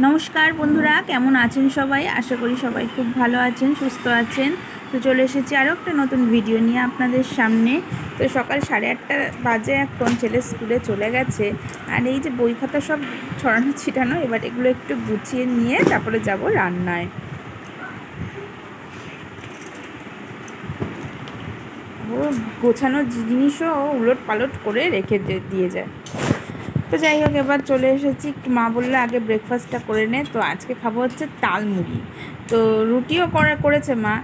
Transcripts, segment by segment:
নমস্কার বন্ধুরা, কেমন আছেন সবাই? আশা করি সবাই খুব ভালো আছেন, সুস্থ আছেন। তো চলে এসেছি আরও একটা নতুন ভিডিও নিয়ে আপনাদের সামনে। তো সকাল সাড়ে আটটা বাজে এখন ছেলে স্কুলে চলে গেছে। আর এই যে বই খাতা সব ছড়ানো ছিটানো, এবার এগুলো একটু গুছিয়ে নিয়ে তারপরে যাব রান্নায়। ও, গোছানো জিনিসও উলট পালট করে রেখে দিয়ে যায়। তো যাই হোক, এবার চলে এসেছি। একটু মা বলল, আগে ব্রেকফাস্টটা করে নে। তো আজকে খাব হচ্ছে তাল মুড়ি। তো রুটিও করা, করেছে মা।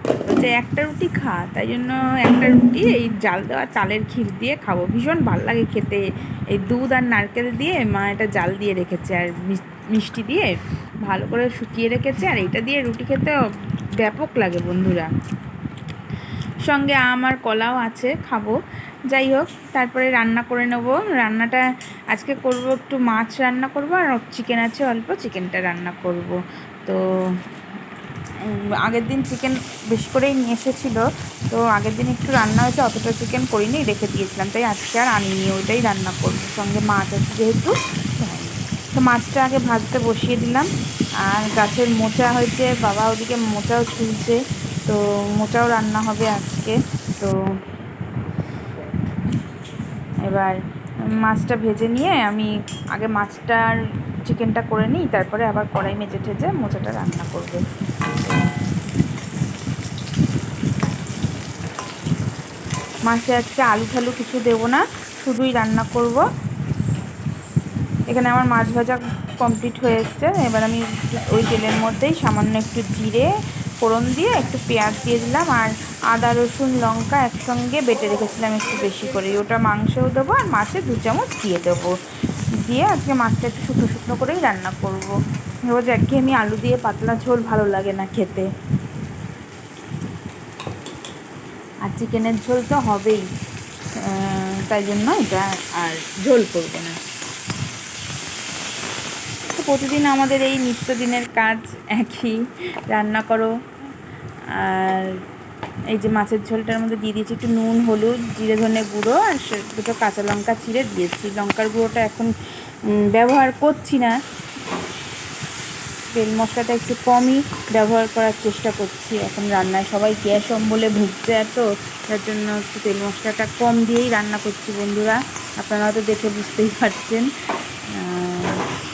যে একটা রুটি খা। তাই জন্য একটা রুটি, এই জাল দেওয়া চালের ক্ষীর দিয়ে খাব। ভীষণ ভালো লাগে খেতে। এই দুধ আর নারকেল দিয়ে মা এটা জাল দিয়ে রেখেছে আর মিষ্টি দিয়ে ভালো করে শুকিয়ে রেখেছে। আর এটা দিয়ে রুটি খেতে ব্যাপক লাগে বন্ধুরা। সঙ্গে আম আর কলাও আছে, খাব। যাই হোক, তারপরে রান্না করে নেব। রান্নাটা আজকে করব একটু মাছ রান্না করব, আর চিকেন আছে অল্প, চিকেনটা রান্না করব। তো আগের দিন চিকেন বেশি করেই নিয়ে এসেছিল। তো আগের দিন একটু রান্না হয়েছে, অতটা চিকেন করিনি, রেখে দিয়েছিলাম। তাই আজকে আর আনিনি, ওইটাই রান্না করব। সঙ্গে মাছ আছে যেহেতু। তো মাছটা আগে ভাজতে বসিয়ে দিলাম। আর গাছের মোচা হয়েছে, বাবা ওদিকে মোচাও ছুলছে তো মোচাও রান্না হবে আজকে। তো এবার মাছটা ভেজে নিয়ে আমি আগে মাছটার চিকেনটা করে নিই, তারপরে আবার কড়াই মেজে ঠেজে মোচাটা রান্না করব। মাছে আজকে আলু ঠালু কিছু দেবো না, শুধুই রান্না করব। এখানে আমার মাছ ভাজা কমপ্লিট হয়ে এসছে, এবার আমি ওই তেলের মধ্যেই সামান্য একটু জিরে ফোড়ন দিয়ে একটু পেঁয়াজ দিয়ে দিলাম আর আদা, রসুন, লঙ্কা একসঙ্গে বেটে রেখেছিলাম একটু বেশি করে ওটা মাংসও দেবো আর মাছে দু চামচ দিয়ে দেবো। দিয়ে আজকে মাছটা একটু শুকনো শুকনো করেই রান্না করব। রোজ একঘেয়েমি আলু দিয়ে পাতলা ঝোল ভালো লাগে না খেতে। আর চিকেনের ঝোল তো হবেই। তাই জন্য এটা আর ঝোল করব না। প্রতিদিন আমাদের এই নিত্যদিনের কাজ একই। রান্না করো। আর এই যে মাছের ঝোলটার মধ্যে দিয়ে দিয়েছি একটু নুন, হলুদ, জিরে, ধনে গুঁড়ো আর দুটো কাঁচা লঙ্কা চিড়ে দিয়েছি। লঙ্কার গুঁড়োটা এখন ব্যবহার করছি না। তেল মশলাটা একটু কমই ব্যবহার করার চেষ্টা করছি। এখন রান্নায় সবাই গ্যাস অম্বলে ভুগছে এত, তার জন্য একটু তেল মশলাটা কম দিয়েই রান্না করছি বন্ধুরা। আপনারা হয়তো দেখে বুঝতেই পারছেন।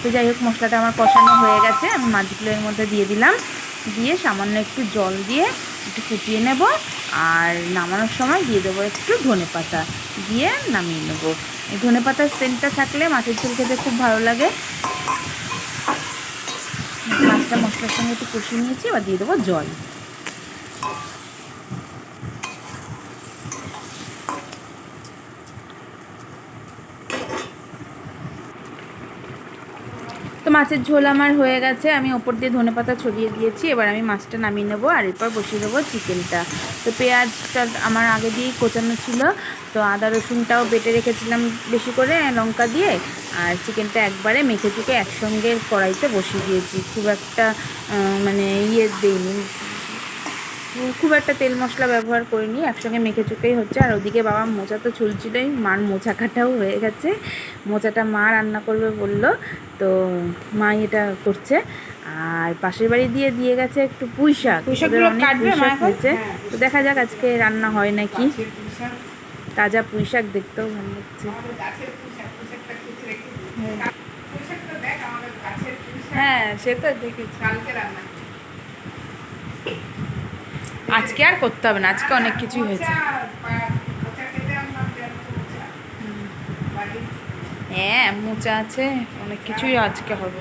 তো যাই হোক, মশলাটা আমার কষানো হয়ে গেছে। আমি মাছগুলো এর মধ্যে দিয়ে দিলাম। দিয়ে সামান্য একটু জল দিয়ে একটু ফুটিয়ে নেব আর নামানোর সময় দিয়ে দেবো একটু ধনে পাতা দিয়ে নামিয়ে নেব। ধনে পাতার সেন্টটা থাকলে মাছের ঝোল খেতে খুব ভালো লাগে। মাছটা মশলার সঙ্গে একটু কষিয়ে নিয়েছি, এবার দিয়ে দেবো জল। তো মাছের ঝোল আমার হয়ে গেছে। আমি ওপর দিয়ে ধনে পাতা ছড়িয়ে দিয়েছি। এবার আমি মাছটা নামিয়ে নেব আর এরপর বসিয়ে দেবো চিকেনটা। তো পেঁয়াজটা আমার আগে দিয়েই কোচানো ছিল। তো আদা, রসুনটাও বেটে রেখেছিলাম বেশি করে লঙ্কা দিয়ে। আর চিকেনটা একবারে মেখে চুকে একসঙ্গে কড়াইতে বসিয়ে দিয়েছি। খুব একটা মানে ইয়ে দিইনি। খুব একটা তেল মশলা ব্যবহার করিনি একসঙ্গে মেখে চুকেই হচ্ছে আর ওদিকে বাবা মোচা তো চুলছিলই মার মোচা কাটাও হয়ে গেছে মোচাটা মা রান্না করবে বলল তো মা এটা করছে আর পাশের বাড়ি দিয়ে দিয়ে গেছে একটু পুঁই শাক অনেক পুঁই শাক? হয়েছে হ্যাঁ। তো দেখা যাক আজকে রান্না হয় নাকি তাজা পুঁই শাক দেখতেও ভালো লাগছে। হ্যাঁ। হ্যাঁ সে তো দেখেছি কালকে রান্না। আজকে আর করতে হবে না, আজকে অনেক কিছুই হয়েছে। হ্যাঁ মোচা আছে, অনেক কিছুই আজকে হবে।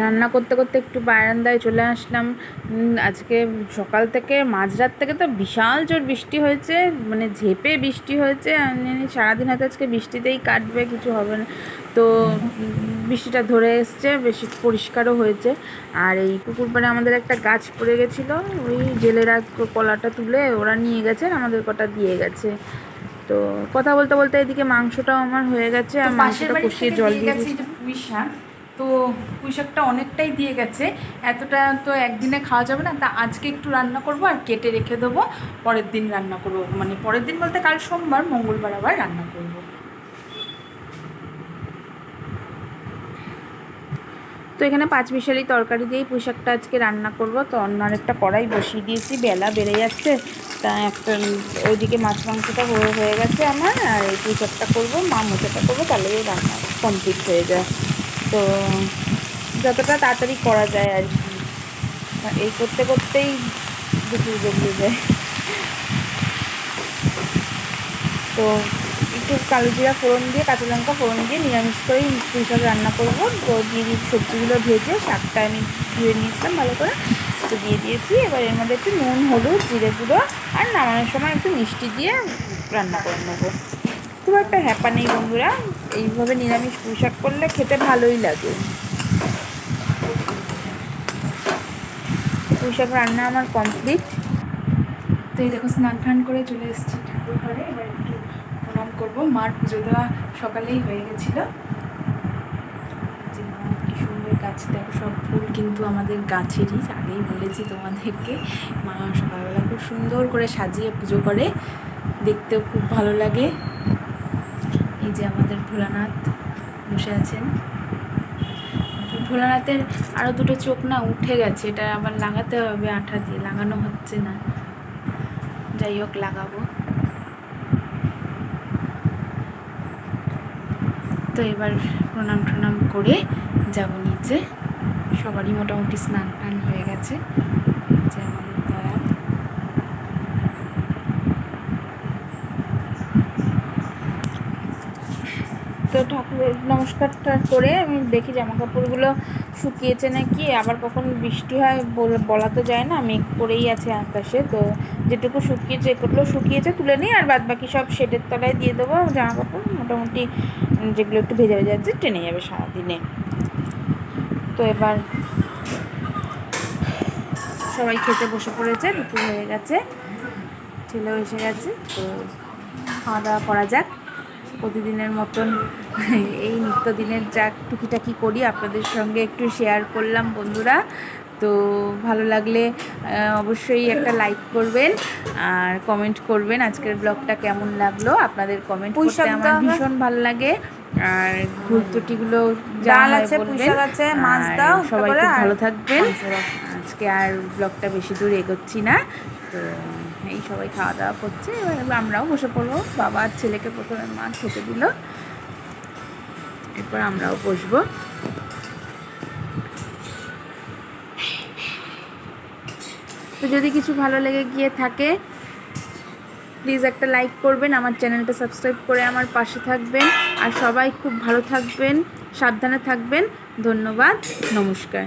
রান্না করতে করতে একটু বারান্দায় চলে আসলাম। আজকে সকাল থেকে মাঝরাত থেকে তো বিশাল জোর বৃষ্টি হয়েছে মানে ঝেপে বৃষ্টি হয়েছে আমি জানি সারাদিন হয়তো আজকে বৃষ্টিতেই কাটবে কিছু হবে না। তো বৃষ্টিটা ধরে এসছে বেশি পরিষ্কারও হয়েছে। আর এই পুকুর পাড়ে আমাদের একটা গাছ পড়ে গেছিল ওই জেলেরা কলাটা তুলে ওরা নিয়ে গেছে আমাদের কটা দিয়ে গেছে। তো কথা বলতে বলতে এদিকে মাংসটাও আমার হয়ে গেছে আর মাংসটা কষিয়ে জল দিয়ে দিয়ে তো পুঁই শাকটা অনেকটাই দিয়ে গেছে। এতটা তো একদিনে খাওয়া যাবে না। তা আজকে একটু রান্না করব আর কেটে রেখে দেবো। পরের দিন রান্না করব। মানে পরের দিন বলতে কাল সোমবার, মঙ্গলবার আবার রান্না করব। তো এখানে পাঁচ মিশালি তরকারি দিয়েই পুঁই শাকটা আজকে রান্না করব। তো অন্য আরেকটা কড়াই বসিয়ে দিয়েছি। বেলা বেড়ে যাচ্ছে। তা একটা ওইদিকে মাছ মাংসটা হয়ে হয়ে গেছে আমার। আর এই পুঁই শাকটা করব, মা মোচাটা করব, তাহলে রান্না কমপ্লিট হয়ে যায়। তো যতটা তাড়াতাড়ি করা যায় আর কি। এই করতে করতেই দুপুর বেরিয়ে যায়। তো একটু কালো জিরা ফোড়ন দিয়ে, কাঁচা লঙ্কা ফোড়ন দিয়ে নিরামিষ করেই পুঁই শাক রান্না করব। তো দিয়ে দিয়ে সবজিগুলো ভেজে, শাকটা আমি ধুয়ে নিয়েছিলাম ভালো করে। তো দিয়ে দিয়েছি। এবার এর মধ্যে একটু নুন, হলুদ, জিরে গুঁড়ো আর নামানোর সময় একটু মিষ্টি দিয়ে রান্না করে নেব। খুব একটা হ্যাপা নেই বন্ধুরা। এইভাবে নিরামিষ পুঁই শাক করলে খেতে ভালোই লাগে। পুঁই শাক রান্না আমার কমপ্লিট তো এই দেখো স্নান টান করে চলে এসেছি ঠাকুর ঘরে, এবার একটু প্রণাম করব। মার পুজো দেওয়া সকালেই হয়ে গেছিল। গাছ। দেখো সব ফুল কিন্তু আমাদের গাছেরই, আগেই বলেছি তোমাদেরকে। মা সকালবেলা খুব সুন্দর করে সাজিয়ে পুজো করে, দেখতেও খুব ভালো লাগে। যে আমাদের ভোলানাথ বসে আছেন। ভোলানাথের আরও দুটো চোখ না উঠে গেছে, এটা আবার লাগাতে হবে, আঠা দিয়ে, লাগানো হচ্ছে না। যাই হোক, লাগাবো। তো এবার প্রণাম টনাম করে যাব নিচে। সবারই মোটামুটি স্নান টান হয়ে গেছে যে আমাদের দয়া তো ঠাকুরের নমস্কারটা করে আমি দেখি জামা কাপড়গুলো শুকিয়েছে নাকি, আবার কখন বৃষ্টি হয় বল- বলা তো যায় না মেঘ করেই আছে আকাশে, তো যেটুকু শুকিয়েছে এগুলো শুকিয়েছে, তুলে নিই আর বাদ বাকি সব শেডের তলায় দিয়ে দেবো জামা কাপড় মোটামুটি যেগুলো একটু ভেজা ভেজা আছে, টেনে যাবে সারাদিনে। তো এবার সবাই খেতে বসে পড়েছে, দুপুর হয়ে গেছে, ছেলেও এসে গেছে, তো খাওয়া দাওয়া করা যাক। প্রতিদিনের মতন এই নিত্যদিনের যা টুকিটাকি করি আপনাদের সঙ্গে একটু শেয়ার করলাম বন্ধুরা। তো ভালো লাগলে অবশ্যই একটা লাইক করবেন আর কমেন্ট করবেন আজকের ব্লগটা কেমন লাগল। আপনাদের কমেন্ট করতে আমার ভীষণ ভালো লাগে। আর ভুল ত্রুটিগুলো ডাল আছে, পুঁই বলবেন। শাক আছে, মাছ দাও, সবাই ভালো থাকবেন। আজকে আর ব্লগটা বেশি দূর এগোচ্ছি না। তো এই সবাই খাওয়া দাওয়া করছে। এবার আমরাও বসে পড়ব। বাবা আর ছেলেকে প্রথমে মা খেতে দিল। এরপর আমরাও বসবো। তো যদি কিছু ভালো লেগে গিয়ে থাকে প্লিজ একটা লাইক করবেন, আমার চ্যানেলটা সাবস্ক্রাইব করে আমার পাশে থাকবেন। আর সবাই খুব ভালো থাকবেন, সাবধানে থাকবেন। ধন্যবাদ, নমস্কার।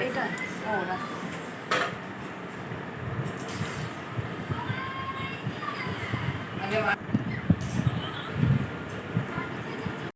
এইটা ও রাখ।